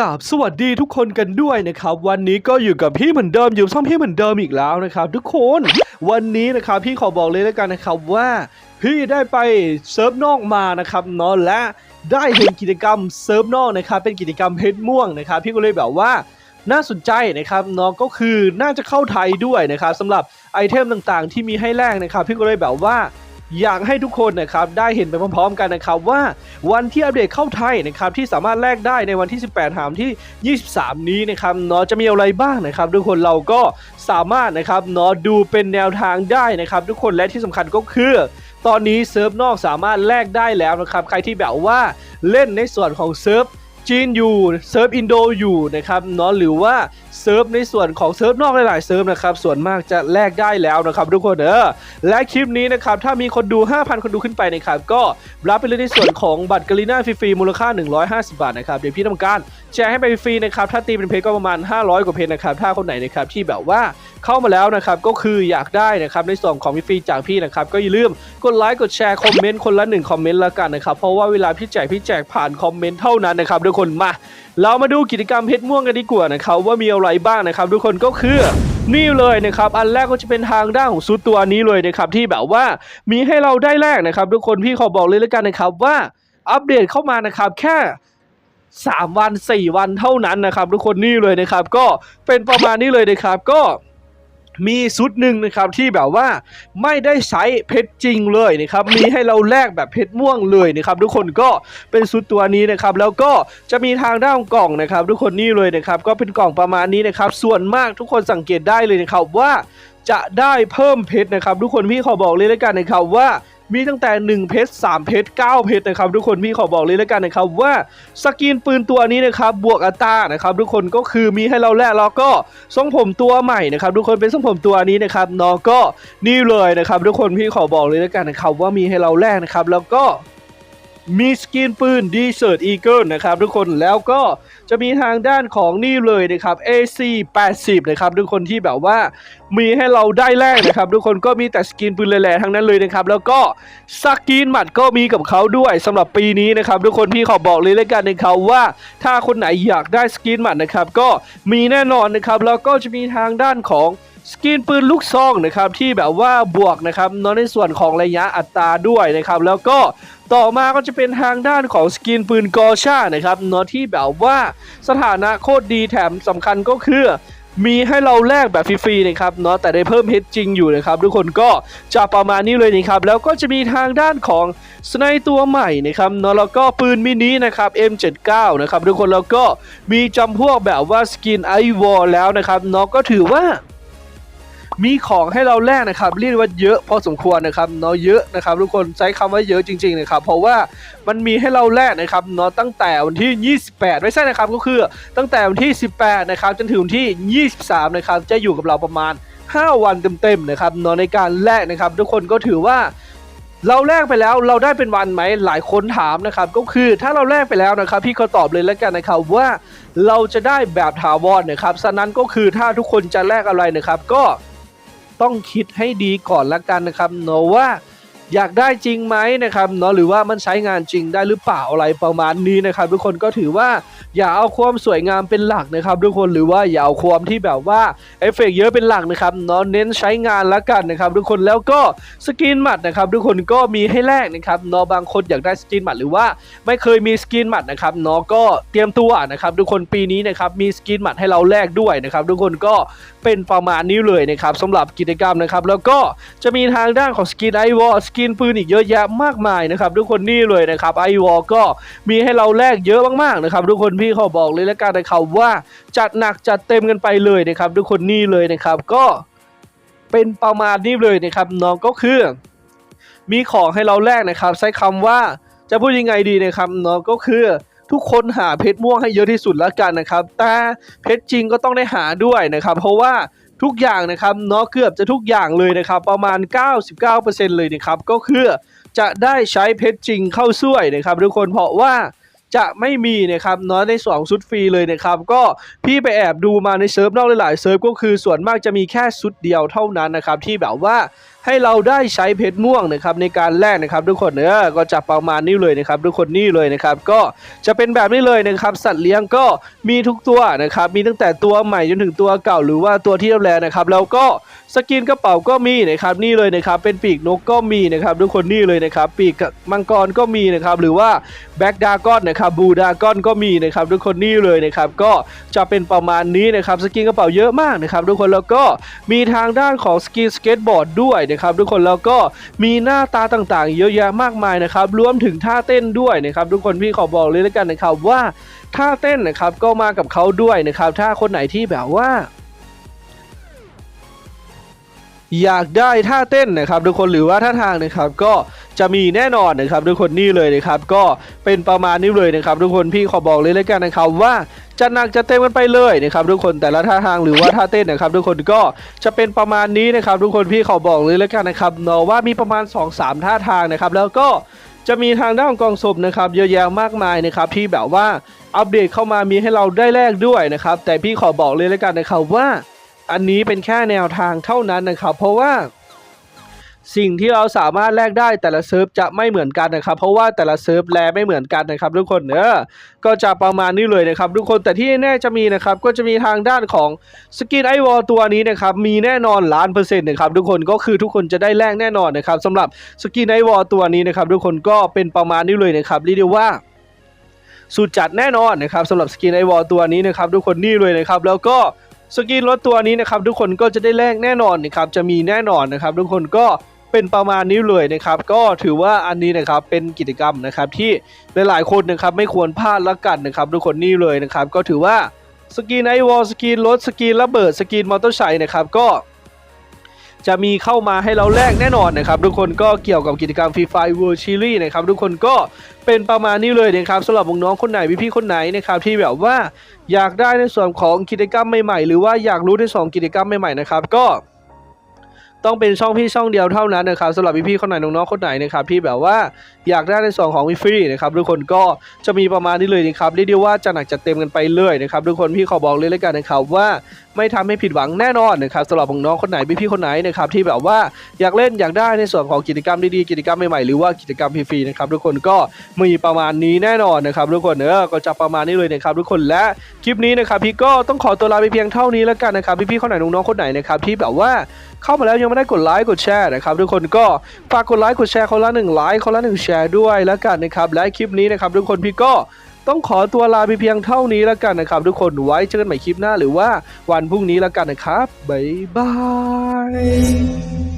กับสวัสดีทุกคนกันด้วยนะครับ วันนี้ก็อยู่กับพี่เหมือนเดิมอยู่ช่องพี่เหมือนเดิมอีกแล้วนะครับ ทุกคนวันนี้นะครับพี่ขอบอกเลยแล้วกันนะครับว่าพี่ได้ไปเซิร์ฟนอกมานะครับเนาะและได้เห็นกิจกรรมเซิร์ฟนอกนะครับเป็นกิจกรรมเพชรม่วงนะครับ พี่ก็เลยแบบว่าน่าสนใจนะครับเนาะก็คือน่าจะเข้าไทยด้วยนะครับสำหรับไอเทมต่างๆ ที่มีให้แลกนะครับ พี่ก็เลยแบบว่า อยากให้ทุกคนนะครับได้เห็นไปพร้อมๆกันนะครับว่าวันที่อัปเดตเข้าไทยนะครับที่สามารถแลกได้ในวันที่ 18 หามที่ 23 นี้นะครับเนาะจะมีอะไรบ้างนะครับ ทุกคนเราก็สามารถนะครับเนาะดูเป็นแนวทางได้นะครับ ทุกคนและที่สำคัญก็คือตอนนี้เซิร์ฟนอกสามารถแลกได้แล้วนะครับ ใครที่แบบว่าเล่นในส่วนของเซิร์ฟ จีนอยู่เซิร์ฟอินโดอยู่นะครับเนาะหรือว่าเซิร์ฟในส่วนของเซิร์ฟนอกหลายๆเซิร์ฟนะครับส่วนมากจะแลกได้แล้วนะครับทุกคนเออและคลิปนี้นะครับถ้ามีคนดู 5,000 คนดูขึ้นไปนะครับก็รับไปเลยในส่วนของบัตรกาลิน่าฟรีๆมูลค่า 150 บาทนะครับเดี๋ยวพี่ทำการแชร์ให้ไปฟรีนะครับถ้าตีเป็นเพจก็ประมาณ 500 กว่าเพจนะครับถ้าคนไหนนะครับที่แบบว่าเข้ามาแล้วนะครับก็คืออยากได้นะครับในส่วนของฟรีจากพี่นะครับก็อย่าลืมกดไลค์กดแชร์คอมเมนต์คนละหนึ่งคอมเมนต์ละกันนะครับเพราะว่าเวลาพี่แจกพี่แจกผ่านคอมเมนต์เท่านั้นนะครับทุกคนมา เรามาดูกิจกรรมเพชรม่วงกันดีกว่านะครับว่ามีอะไรบ้างนะครับทุกคนก็คือนี่เลยนะครับ อันแรกก็จะเป็นทางด้านของซูตตัวนี้เลยนะครับที่แบบว่ามีให้เราได้แลกนะครับ ทุกคนพี่ขอบอกเลยแล้วกันนะครับว่าอัปเดตเข้ามานะครับแค่3วัน 4 วันเท่านั้นนะครับ ทุกคนนี่เลยนะครับ ก็เป็นประมาณนี้เลยนะครับก็ มีชุดหนึ่งนะครับที่แบบว่าไม่ได้ใช้เพชรจริงเลยนะครับมีให้เราแลกแบบเพชรม่วงเลยนะครับทุกคนก็เป็นชุดตัวนี้นะครับแล้วก็จะมีทางด้านกล่องนะครับ ทุกคนนี่เลยนะครับก็เป็นกล่องประมาณนี้นะครับส่วนมากทุกคนสังเกตได้เลยนะครับว่าจะได้เพิ่มเพชรนะครับ ทุกคนพี่ขอบอกเลยแล้วกันนะครับว่า มีตั้งแต่ 1 เพชร3เพชร9เพชรนะครับทุกคนพี่ขอบอกเลยแล้วกันนะครับว่าสกินปืนตัวนี้นะครับบวกอัตรานะครับทุกคนก็คือมีให้เราแลกแล้วก็ทรงผมตัวใหม่นะครับทุกคนเป็นทรงผมตัวนี้นะครับนอก็นี่เลยนะครับทุกคนพี่ขอบอกเลยแล้วกันนะครับว่ามีให้เราแลกนะครับแล้วก็ มีสกินปืนดีเซอร์ Eagle นะครับทุกคนแล้วก็จะมีทางด้านของนี่เลยนะครับ AC 80นะครับทุกคนที่แบบว่ามีให้เราได้แรกนะครับทุกคนก็มีแต่สกินปืนแหล่ๆทั้งนั้นเลยนะครับแล้วก็สกินหมัดก็มีกับเขาด้วยสำหรับปีนี้นะครับทุกคนพี่ขอบอกเลยแล้วกันนะครับว่าถ้าคนไหนอยากได้สกินหมัดนะครับก็มีแน่นอนนะครับแล้วก็จะมีทางด้านของ สกินปืนลูกซองนะครับที่แบบว่าบวกนะครับเนาะในส่วนของระยะอัตราด้วยนะครับ แล้วก็ต่อมาก็จะเป็นทางด้านของสกินปืนกอชานะครับเนาะที่แบบว่าสถานะโคตรดีแถมสำคัญก็คือมีให้เราแลกแบบฟรีๆนะครับเนาะแต่ได้เพิ่มเพชรจริงอยู่นะครับทุกคนก็จะประมาณนี้เลยนะครับแล้วก็จะมีทางด้านของสไนตัวใหม่นะครับเนาะแล้วก็ปืนมินินะครับ M79 นะครับทุกคนแล้วก็มีจำพวกแบบว่าสกินไอวอลแล้วนะครับเนาะก็ถือว่า มีของให้เราแลกนะครับเรียกว่าเยอะพอสมควรนะครับเนาะเยอะนะครับ ทุกคนใช้คำว่าเยอะจริงๆนะครับเพราะว่ามันมีให้เราแลกนะครับเนาะตั้งแต่วันที่ 28 ไม่ใช่นะครับก็คือตั้งแต่วันที่ 18 นะครับจนถึงวันที่ 23 นะครับจะอยู่กับเราประมาณ 5 วันเต็มๆนะครับเนาะในการแลกนะครับ ทุกคนก็ถือว่าเราแลกไปแล้วเราได้เป็นวันไหมหลายคนถามนะครับก็คือถ้าเราแลกไปแล้วนะครับ พี่ก็ตอบเลยแล้วกันนะครับว่าเราจะได้แบบถาวรนะครับฉะนั้นก็คือถ้าทุกคนจะแลกอะไรนะครับ ก็ ต้องคิดให้ดีก่อนละกันนะครับเนาะว่าอยากได้จริงไหมนะครับเนาะหรือว่ามันใช้งานจริงได้หรือเปล่าอะไรประมาณนี้นะครับ ทุกคนก็ถือว่า อย่าเอาความสวยงามเป็นหลักนะครับทุกคนหรือว่าอย่าเอาความที่แบบว่าเอฟเฟกต์เยอะเป็นหลักนะครับเนาะเน้นใช้งานละกันนะครับทุกคนแล้วก็สกินหมัดนะครับทุกคนก็มีให้แลกนะครับเนาะบางคนอยากได้สกินหมัดหรือว่าไม่เคยมีสกินหมัดนะครับเนาะก็เตรียมตัวนะครับทุกคนปีนี้นะครับมีสกินหมัดให้เราแลกด้วยนะครับทุกคนก็เป็นประมาณนี้เลยนะครับสำหรับกิจกรรมนะครับแล้วก็จะมีทางด้านของสกินไอวอลสกินปืนอีกเยอะแยะมากมายนะครับทุกคนนี่เลยนะครับไอวอลก็มีให้เราแลกเยอะมากๆนะครับทุกคนพี่เขาบอกเลยแล้วกันนะครับว่าจัดหนักจัดเต็มกันไปเลยนะครับทุกคนนี่เลยนะครับก็เป็นประมาณนี้เลยนะครับน้องก็คือ มีของให้เราแลกนะครับ ใช้คำว่าจะพูดยังไงดีนะครับเนาะก็คือทุกคนหาเพชรม่วงให้เยอะที่สุดแล้วกันนะครับ แต่เพชรจริงก็ต้องได้หาด้วยนะครับ เพราะว่าทุกอย่างนะครับเนาะเกือบจะทุกอย่างเลยนะครับ ประมาณ 99%เลยนะครับ ก็คือจะได้ใช้เพชรจริงเข้าช่วยนะครับ ทุกคนเพราะว่า จะไม่มีนะครับน้อยในสองชุดฟรีเลยนะครับก็พี่ไปแอบดูมาในเซิร์ฟนอกหลายๆเซิร์ฟก็คือส่วนมากจะมีแค่ชุดเดียวเท่านั้นนะครับที่แบบว่า ให้เราได้ใช้เพชรม่วงนะครับในการแลกนะครับทุกคนเออก็จะประมาณนี้เลยนะครับทุกคนนี่เลยนะครับก็จะเป็นแบบนี้เลยนะครับ สัตว์เลี้ยงก็มีทุกตัวนะครับมีตั้งแต่ตัวใหม่จนถึงตัวเก่าหรือว่าตัวที่เราแลนะครับแล้วก็สกินกระเป๋าก็มีนะครับนี่เลยนะครับเป็นปีกนกก็มีนะครับทุกคนนี่เลยนะครับปีกมังกรก็มีนะครับหรือว่าแบ็กดากอนนะครับบูดากอนก็มีนะครับทุกคนนี่เลยนะครับก็จะเป็นประมาณนี้นะครับสกินกระเป๋าเยอะมากนะครับทุกคนแล้วก็มีทางด้านของสกินสเก็ตบอร์ดด้วยนะครับทุกคนแล้วก็มีหน้าตาต่างๆ เยอะแยะมากมายนะครับรวมถึงท่าเต้นด้วยนะครับทุกคนพี่ขอบอกเลยแล้วกันนะครับว่าท่าเต้นนะครับก็มากับเขาด้วยนะครับถ้าคนไหนที่แบบว่า อยากได้ท่าเต้นนะครับทุกคนหรือว่าท่าทางนะครับก็จะมีแน่นอนนะครับทุกคนนี่เลยนะครับก็เป็นประมาณนี้เลยนะครับทุกคนพี่ขอบอกเลยแล้วกันนะครับว่าจะหนักจะเต็มกันไปเลยนะครับทุกคนแต่ละท่าทางหรือว่าท่าเต้นนะครับทุกคนก็จะเป็นประมาณนี้นะครับทุกคนพี่ขอบอกเลยแล้วกันนะครับเนาะว่ามีประมาณ 2-3 ท่าทางนะครับแล้วก็จะมีทางด้านของกองศพนะครับเยอะแยะมากมายนะครับที่แบบว่าอัปเดตเข้ามามีให้เราได้แลกด้วยนะครับแต่พี่ขอบอกเลยแล้วกันนะครับว่า อันนี้เป็นแค่แนวทางเท่านั้นนะครับ เพราะว่าสิ่งที่เราสามารถแลกได้แต่ละเซิร์ฟจะไม่เหมือนกันนะครับ เพราะว่าแต่ละเซิร์ฟแลไม่เหมือนกันนะครับ ทุกคนเนอะก็จะประมาณนี้เลยนะครับ ทุกคนแต่ที่แน่จะมีนะครับก็จะมีทางด้านของสกินไอวอลตัวนี้นะครับมีแน่นอนล้านเปอร์เซ็นต์นะครับทุกคนก็คือทุกคนจะได้แลกแน่นอนนะครับสำหรับสกินไอวอลตัวนี้นะครับทุกคนก็เป็นประมาณนี้เลยนะครับเรียกได้ว่าสุดจัดแน่นอนนะครับสำหรับสกินไอวอลตัวนี้นะครับทุกคนนี่เลยนะครับแล้วก็ สกินรถตัวนี้นะครับทุกคนก็จะได้แลกแน่นอนนะครับจะมีแน่นอนนะครับ ทุกคนก็เป็นประมาณนี้เลยนะครับ ก็ถือว่าอันนี้นะครับเป็นกิจกรรมนะครับที่หลายๆคนนะครับไม่ควรพลาดละกันนะครับทุกคนนี่เลยนะครับก็ถือว่าสกินไอวอลสกินรถสกินระเบิดสกินมอเตอร์ไซค์นะครับก็ จะมีเข้ามาให้เราแลกแน่นอนนะครับทุกคนก็เกี่ยวกับกิจกรรมฟรีไฟเวิร์ชิลี่นะครับทุกคนก็เป็นประมาณนี้เลยนะครับสำหรับน้องๆคนไหนพี่ๆคนไหนนะครับที่แบบว่าอยากได้ในส่วนของกิจกรรมใหม่ๆ หรือว่าอยากรู้ในส่วนของกิจกรรมใหม่ๆนะครับก็ ต้องเป็นช่องพี่ช่องเดียวเท่านั้นนะครับสำหรับพี่ๆคนไหนน้องๆคนไหนนะครับที่แบบว่าอยากได้ในส่วนของฟรีนะครับทุกคนก็จะมีประมาณนี้เลยนะครับเรียกได้ว่าจะหนักจะเต็มกันไปเลยนะครับทุกคนพี่ขอบอกเลยแล้วกันนะครับว่าไม่ทำให้ผิดหวังแน่นอนนะครับสำหรับน้องๆคนไหนพี่ๆคนไหนนะครับที่แบบว่าอยากเล่นอยากได้ในส่วนของกิจกรรมดีๆกิจกรรมใหม่ๆหรือว่ากิจกรรมฟรีๆนะครับทุกคนก็มีประมาณนี้แน่นอนนะครับทุกคนเออก็จะประมาณนี้เลยนะครับทุกคนและคลิปนี้นะครับพี่ก็ต้องขอตัวลาไปเพียงเท่านี้แล้วกันนะครับพี่ๆคนไหนน้องๆคนไหนนะครับที่แบบว่าเข้ามาแล้วยังไม่ได้กดไลค์กดแชร์นะครับทุกคนก็ฝากกดไลค์กดแชร์คนละหนึ่งไลค์คนละหนึ่งแชร์ด้วยแล้วกันนะครับและคลิปนี้นะครับทุกคนพี่ก็ต้องขอตัวลาไปเพียงเท่านี้แล้วกันนะครับ ทุกคนไว้เจอกันใหม่คลิปหน้าหรือว่าวันพรุ่งนี้แล้วกันนะครับบ๊ายบาย